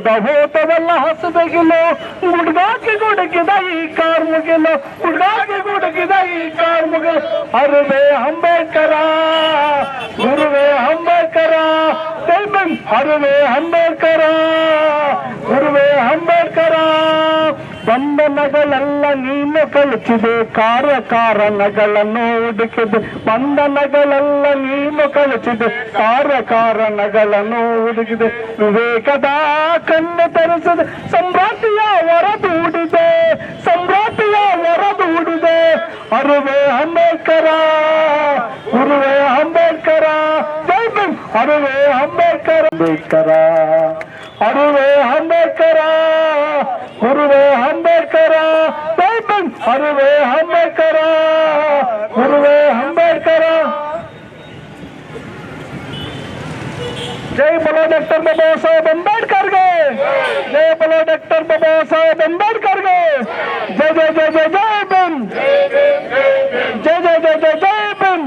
ಹೋದವೆಲ್ಲ ಹಸದಗಿಲು ಹುಡುಗಾಕಿ ಗುಡುಕಿದ ಈ ಕಾರ್ಮುಗಿಲು ಹುಡುಗಾಕಿ ಗುಡುಕಿದ ಈ ಕಾರ್ಮುಗಿಲು ಅರುವೆ ಅಂಬೇಡ್ಕರ ಗುರುವೆ ಅಂಬೇಡ್ಕರ ಜೈ ಭೀಮ್. ಅರುವೆ ಅಂಬೇಡ್ಕರ ಗುರುವೆ ಅಂಬೇಡ್ಕರ ಬಂಧನಗಳೆಲ್ಲ ನೀನು ಕಳಿಸಿದೆ ಕಾರ್ಯ ಕಾರಣಗಳನ್ನು ಹುಡುಕಿದೆ ಬಂಧನಗಳೆಲ್ಲ ನೀನು ಕಳಿಸಿದೆ ಕಾರ್ಯ ಕಾರಣಗಳನ್ನು ಹುಡುಕಿದೆ ವಿವೇಕದ ಕಣ್ಣು ತರಿಸಿದೆ ಸಂಭ್ರಾಂತಿಯ ಹೊರದೂಡಿದೆ ಸಂಭ್ರಾಂತಿಯ ಹೊರದೂಡಿದೆ ಅರುವೆ ಅಂಬೇಡ್ಕರ ಗುರುವೆ ಅಂಬೇಡ್ಕರ ಜೈ ಭೀಮ್ ಅರುವೆ ಅಂಬೇಡ್ಕರ ಅಂಬೇಡ್ಕರ ಅರುವೆ ಅಂಬೇಡ್ಕರ ಗುರುವೆ ಅಂಬೇಡ್ಕರ ಜೈ ಭೀಮ್ ಅರುವೆ ಅಂಬೇಡ್ಕರ ಗುರುವೆ ಅಂಬೇಡ್ಕರ ಜೈ ಬಲೋ ಡಾಕ್ಟರ್ ಬಾಬಾ ಸಾಹೇಬ್ ಅಂಬೇಡ್ಕರ್ಗೆ ಜೈ ಬಲೋ ಡಾಕ್ಟರ್ ಬಾಬಾ ಸಾಹೇಬ್ ಅಂಬೇಡ್ಕರ್ಗೆ ಜೈ ಜೈ ಜೈ ಜೈ ಜೈ ಭೀಮ್ ಜೈ ಜೈ ಜೈ ಜೈ ಜೈ ಭೀಮ್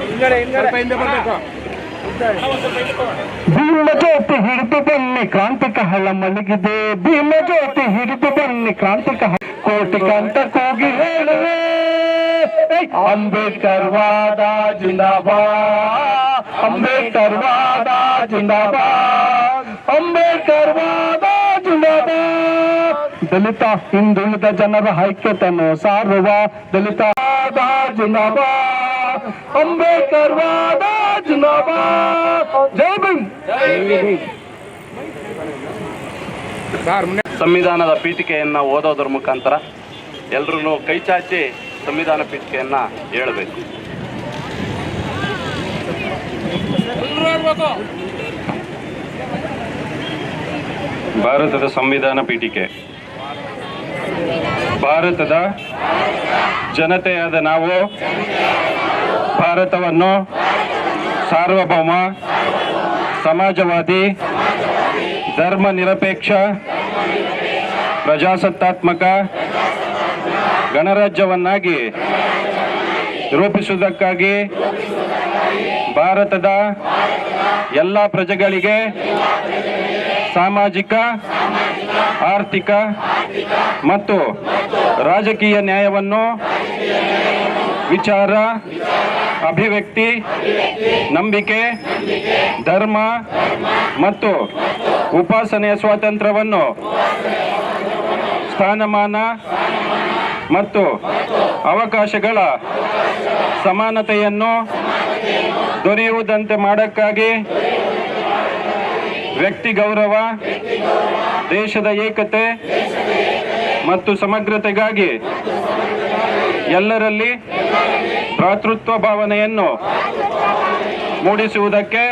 ಹಿಂಗಡೆ ಹಿಂಗಡೆ ಭೀಮ ಜ್ಯೋತಿ ಹಿಡಿದು ಬನ್ನಿ ಕ್ರಾಂತಿಕ ಹಳ ಮಲಗಿದೆ ಭೀಮ ಜ್ಯೋತಿ ಹಿಡಿದು ಬನ್ನಿ ಕ್ರಾಂತಿಕ ಹ- ಕೋಟಿ ಕಂತ ಕೂಗಿ ಹೇಳುವೆ ಏಯ್! ಅಂಬೇಡ್ಕರ್ ವಾದ ಜಿಂದಾಬಾದ್ ಅಂಬೇಡ್ಕರ್ ವಾದ ಜಿಂದಾಬಾದ್ ಅಂಬೇಡ್ಕರ್ ವಾದ ಜಿಂದಾಬಾದ್ ದಲಿತ ಹಿಂದುಳಿದ ಜನರ ಐಕ್ಯತೆಯನ್ನು ಸಾರುವ ದಲಿತ ಜೈ ಭೀಮ್. ಸಂವಿಧಾನದ ಪೀಠಿಕೆಯನ್ನ ಓದೋದ್ರ ಮುಖಾಂತರ ಎಲ್ರೂ ಕೈ ಚಾಚಿ ಸಂವಿಧಾನ ಪೀಠಿಕೆಯನ್ನ ಹೇಳಬೇಕು. ಭಾರತದ ಸಂವಿಧಾನ ಪೀಠಿಕೆ. ಭಾರತದ ಜನತೆಯಾದ ನಾವು ಭಾರತವನ್ನು ಸಾರ್ವಭೌಮ ಸಮಾಜವಾದಿ ಧರ್ಮ ನಿರಪೇಕ್ಷ ಪ್ರಜಾಸತ್ತಾತ್ಮಕ ಗಣರಾಜ್ಯವನ್ನಾಗಿ ರೂಪಿಸುವುದಕ್ಕಾಗಿ ಭಾರತದ ಎಲ್ಲ ಪ್ರಜೆಗಳಿಗೆ ಸಾಮಾಜಿಕ, ಆರ್ಥಿಕ ಮತ್ತು ರಾಜಕೀಯ ನ್ಯಾಯವನ್ನು ವಿಚಾರ, ಅಭಿವ್ಯಕ್ತಿ, ನಂಬಿಕೆ, ಧರ್ಮ ಮತ್ತು ಉಪಾಸನೆಯ ಸ್ವಾತಂತ್ರ್ಯವನ್ನು ಸ್ಥಾನಮಾನ ಮತ್ತು ಅವಕಾಶಗಳ ಸಮಾನತೆಯನ್ನು ದೊರೆಯುವುದಂತೆ ಮಾಡಕ್ಕಾಗಿ ವ್ಯಕ್ತಿ ಗೌರವ ದೇಶದ ಏಕತೆ ಮತ್ತು ಸಮಗ್ರತೆಗಾಗಿ ಎಲ್ಲರಲ್ಲಿ ಭ್ರಾತೃತ್ವ ಭಾವನೆಯನ್ನು ಮೂಡಿಸುವುದಕ್ಕೆ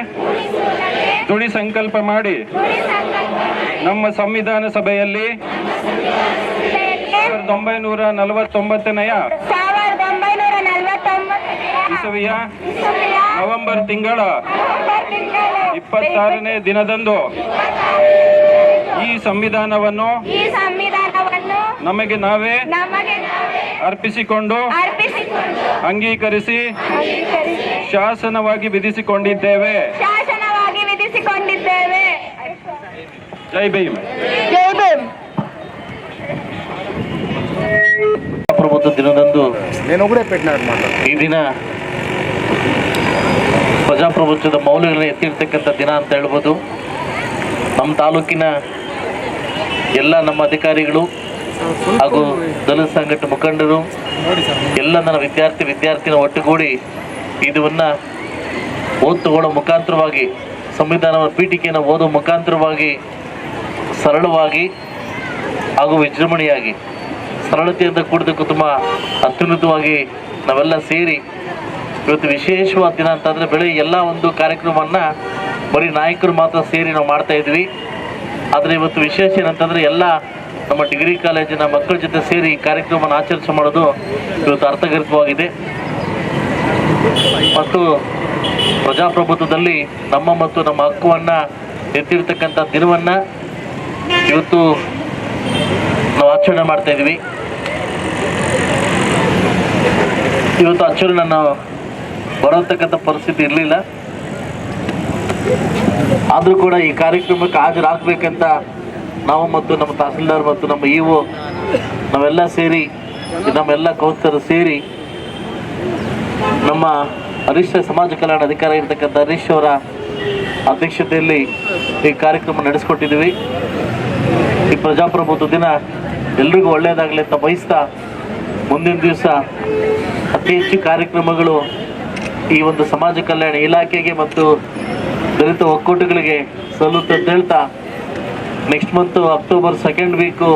ದುಡಿ ಸಂಕಲ್ಪ ಮಾಡಿ. ನಮ್ಮ ಸಂವಿಧಾನ ಸಭೆಯಲ್ಲಿ ಸಾವಿರದ ಒಂಬೈನೂರ ನಲವತ್ತೊಂಬತ್ತನೆಯ ಸಾವಿರದ ಒಂಬೈನೂರ ನಲವತ್ತೊಂಬತ್ತನೆಯ ಇಸವಿಯ ನವೆಂಬರ್ ತಿಂಗಳ ಇಪ್ಪತ್ತಾರನೇ ದಿನದಂದು ಈ ಸಂವಿಧಾನವನ್ನು ನಮಗೆ ನಾವೇ ಅರ್ಪಿಸಿಕೊಂಡು ಅಂಗೀಕರಿಸಿ ಶಾಸನವಾಗಿ ವಿಧಿಸಿಕೊಂಡಿದ್ದೇವೆ. ಜೈ ಭೀಮ್. ಪ್ರಭುತ್ವ ದಿನದಂದು ಈ ದಿನ ಪ್ರಜಾಪ್ರಭುತ್ವದ ಮೌಲ್ಯಗಳನ್ನ ಎತ್ತಿರ್ತಕ್ಕಂಥ ದಿನ ಅಂತ ಹೇಳ್ಬೋದು. ನಮ್ಮ ತಾಲೂಕಿನ ಎಲ್ಲ ನಮ್ಮ ಅಧಿಕಾರಿಗಳು ಹಾಗೂ ದಲಿತ ಸಂಘಟನೆ ಮುಖಂಡರು, ಎಲ್ಲ ನನ್ನ ವಿದ್ಯಾರ್ಥಿ ವಿದ್ಯಾರ್ಥಿನ ಒಟ್ಟುಗೂಡಿ ಇದನ್ನು ಓದ್ ತಗೊಳ್ಳೋ ಮುಖಾಂತರವಾಗಿ ಸಂವಿಧಾನದ ಪೀಠಿಕೆಯನ್ನು ಓದೋ ಮುಖಾಂತರವಾಗಿ ಸರಳವಾಗಿ ಹಾಗೂ ವಿಜೃಂಭಣೆಯಾಗಿ, ಸರಳತೆಯಿಂದ ಕೂಡಿದ ತುಂಬ ಅತ್ಯುನ್ನತವಾಗಿ ನಾವೆಲ್ಲ ಸೇರಿ ಇವತ್ತು ವಿಶೇಷವಾದ ದಿನ ಅಂತಂದರೆ ಬೆಳಗ್ಗೆ ಎಲ್ಲ ಒಂದು ಕಾರ್ಯಕ್ರಮವನ್ನು ಬರೀ ನಾಯಕರು ಮಾತ್ರ ಸೇರಿ ನಾವು ಮಾಡ್ತಾ ಇದ್ವಿ. ಆದರೆ ಇವತ್ತು ವಿಶೇಷ ಏನಂತಂದರೆ ಎಲ್ಲ ನಮ್ಮ ಡಿಗ್ರಿ ಕಾಲೇಜಿನ ಮಕ್ಕಳ ಜೊತೆ ಸೇರಿ ಈ ಕಾರ್ಯಕ್ರಮವನ್ನು ಆಚರಿಸಿ ಮಾಡೋದು ಇವತ್ತು ಅರ್ಥಗರ್ಭವಾಗಿದೆ ಮತ್ತು ಪ್ರಜಾಪ್ರಭುತ್ವದಲ್ಲಿ ನಮ್ಮ ಮತ್ತು ನಮ್ಮ ಹಕ್ಕುವನ್ನು ಎತ್ತಿರ್ತಕ್ಕಂಥ ದಿನವನ್ನು ಇವತ್ತು ನಾವು ಆಚರಣೆ ಮಾಡ್ತಾ ಇದ್ವಿ. ಇವತ್ತು ಆಚರಣೆ ನಾನು ಬರತಕ್ಕಂಥ ಪರಿಸ್ಥಿತಿ ಇರಲಿಲ್ಲ. ಆದರೂ ಕೂಡ ಈ ಕಾರ್ಯಕ್ರಮಕ್ಕೆ ಹಾಜರಾಗಬೇಕಂತ ನಾವು ಮತ್ತು ನಮ್ಮ ತಹಸೀಲ್ದಾರ್ ಮತ್ತು ನಮ್ಮ ಇ ಒ ನಾವೆಲ್ಲ ಸೇರಿ, ನಮ್ಮೆಲ್ಲ ಕೌನ್ಸಿಲರ್ ಸೇರಿ ನಮ್ಮ ಹರೀಶ್ ಸಮಾಜ ಕಲ್ಯಾಣ ಅಧಿಕಾರಿ ಇರ್ತಕ್ಕಂಥ ಹರೀಶ್ ಅವರ ಅಧ್ಯಕ್ಷತೆಯಲ್ಲಿ ಈ ಕಾರ್ಯಕ್ರಮ ನಡೆಸ್ಕೊಟ್ಟಿದ್ದೀವಿ. ಈ ಪ್ರಜಾಪ್ರಭುತ್ವ ದಿನ ಎಲ್ರಿಗೂ ಒಳ್ಳೆಯದಾಗಲಿ ಅಂತ ಬಯಸ್ತಾ ಮುಂದಿನ ದಿವಸ ಅತಿ ಹೆಚ್ಚು ಕಾರ್ಯಕ್ರಮಗಳು ಈ ಒಂದು ಸಮಾಜ ಕಲ್ಯಾಣ ಇಲಾಖೆಗೆ ಮತ್ತು ದಲಿತ ಒಕ್ಕೂಟಗಳಿಗೆ ಸಲ್ಲುತ್ತಂತ ಅಂತ ಹೇಳ್ತಾ next month October second week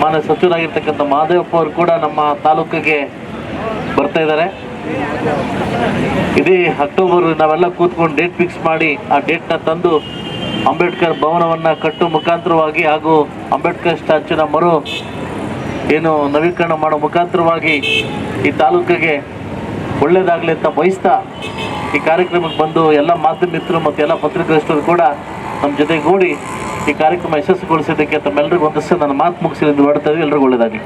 ಮಾನ್ಯ ಸಚಿವರಾಗಿರ್ತಕ್ಕಂಥ ಮಹಾದೇವಪ್ಪ ಅವರು ಕೂಡ ನಮ್ಮ ತಾಲೂಕಿಗೆ ಬರ್ತಾ ಇದ್ದಾರೆ. ಇದೇ ಅಕ್ಟೋಬರ್ ನಾವೆಲ್ಲ ಕೂತ್ಕೊಂಡು ಡೇಟ್ ಫಿಕ್ಸ್ ಮಾಡಿ ಆ ಡೇಟ್ನ ತಂದು ಅಂಬೇಡ್ಕರ್ ಭವನವನ್ನು ಕಟ್ಟುವ ಮುಖಾಂತರವಾಗಿ ಹಾಗೂ ಅಂಬೇಡ್ಕರ್ ಸ್ಟ್ಯಾಚ್ಯೂನ ಮರು ಏನು ನವೀಕರಣ ಮಾಡೋ ಮುಖಾಂತರವಾಗಿ ಈ ತಾಲೂಕಿಗೆ ಒಳ್ಳೇದಾಗಲಿ ಅಂತ ಬಯಸ್ತಾ ಈ ಕಾರ್ಯಕ್ರಮಕ್ಕೆ ಬಂದು ಎಲ್ಲ ಮಾಧ್ಯಮ ಮಿತ್ರರು ಮತ್ತು ಎಲ್ಲ ಪತ್ರಿಕಾಸ್ಥರು ಕೂಡ ನಮ್ಮ ಜೊತೆಗೂಡಿ ಈ ಕಾರ್ಯಕ್ರಮ ಯಶಸ್ವಿಗೊಳಿಸಿದ್ದಕ್ಕೆ ತಮ್ಮೆಲ್ಲರಿಗೂ ಒಂದಷ್ಟು ನನ್ನ ಮಾತು ಮುಗಿಸಿ ಮಾಡ್ತಾ ಇದ್ದೀವಿ. ಎಲ್ರಿಗೂ ಒಳ್ಳೇದಾಗಲಿ.